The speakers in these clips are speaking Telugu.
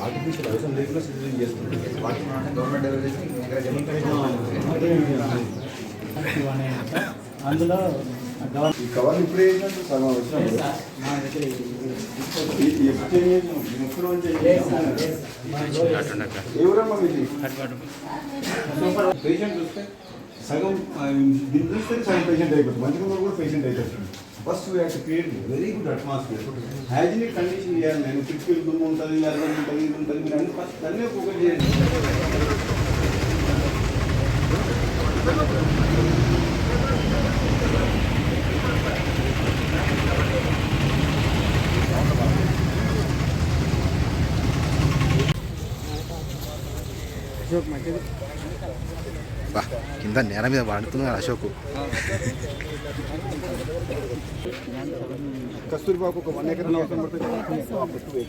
ఆర్టిఫిషియల్ అవసరం లేకుండా సిజన్ చేస్తుంది వాటిని గవర్నమెంట్ డెవలప్ అందులో ఈ కవర్ ఇప్పుడు వేసినట్టు సగం వచ్చినప్పుడు ఎవరమ్మా ఇది? పేషెంట్ చూస్తే సగం దీన్ని చూస్తే సగం పేషెంట్ అయిపోతుంది. మంచిగా కూడా పేషెంట్ అయిపోతుంది first we have to create very good atmosphere hygienic condition చేయాలి. నేను దుమ్ము ఉంటుంది అర్థం ఉంటుంది ఇది ఉంటుంది. మీరు అన్ని ఫస్ట్ అన్నీ ఫోకస్ చేయండి. బా కింద నేల మీద పడుతున్నాడు అశోక్. కస్తూరిబాకు ఒక వన్ ఎకర్ అవసరం పడుతుంది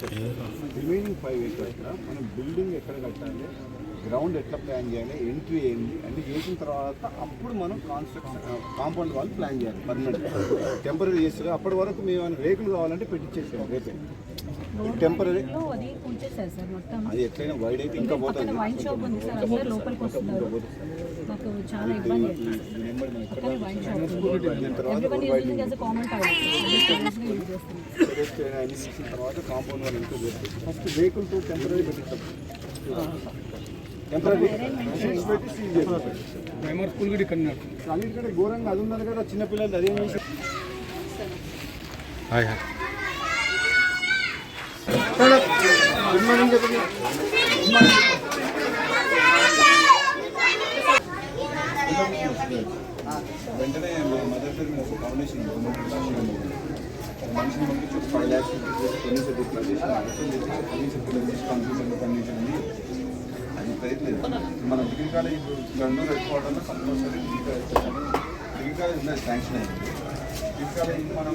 రిమైనింగ్ ఫైవ్ ఏకర్స్ మనం బిల్డింగ్ ఎక్కడ కట్టాలి గ్రౌండ్ ఎట్లా ప్లాన్ చేయాలి ఎంట్రీ ఏంటి అంటే చేసిన తర్వాత అప్పుడు మనం కాన్స్ట్రక్షన్ కాంపౌండ్ వాళ్ళు ప్లాన్ చేయాలి పర్మనెంట్ టెంపరీ చేస్తారు. అప్పటి వరకు మేము ఏమైనా రేకులు కావాలంటే పెట్టించేసాం రేపే. టెంపరీ అది ఎట్లయినా వైడ్ అయితే ఇంకా పోతుంది వైన్ షాప్ ఉంది సార్ అందరూ లోపలికి వస్తున్నారు. మాకు చాలా ఇబ్బంది అవుతుంది ఈ నెంబర్ మనం ఎక్కడ పక్కనే వైన్ షాప్ ఉంది. దీని తర్వాత కాంపౌండ్ వాళ్ళు ఎంతో చేస్తారు. ఫస్ట్ వెహికల్తో టెంపరీ పెట్టిస్తాం. టెంపరీ స్కూల్ కూడా ఇక్కడ అన్నిటికంటే ఘోరంగా అది ఉన్నది కదా చిన్నపిల్లలు అదేం చేసి హాయ్ హాయ్ గుడ్ మార్నింగ్ చెప్పండి వెంటనే మా మదర్ పేరు ఒక ఫౌండేషన్ మనిషిని పంపించి ఒక ఫైవ్ ల్యాక్స్ కనీస కనీస కనీస కంప్యూటర్ కండిషన్ ఉంది అది ప్రయత్నం మన డిగ్రీ కాలేజ్ రెండు హెడ్ క్వార్టర్లో compulsory degree college degree college ఉన్నది శాంక్షన్ అయింది డిగ్రీ కాలేజ్ మనం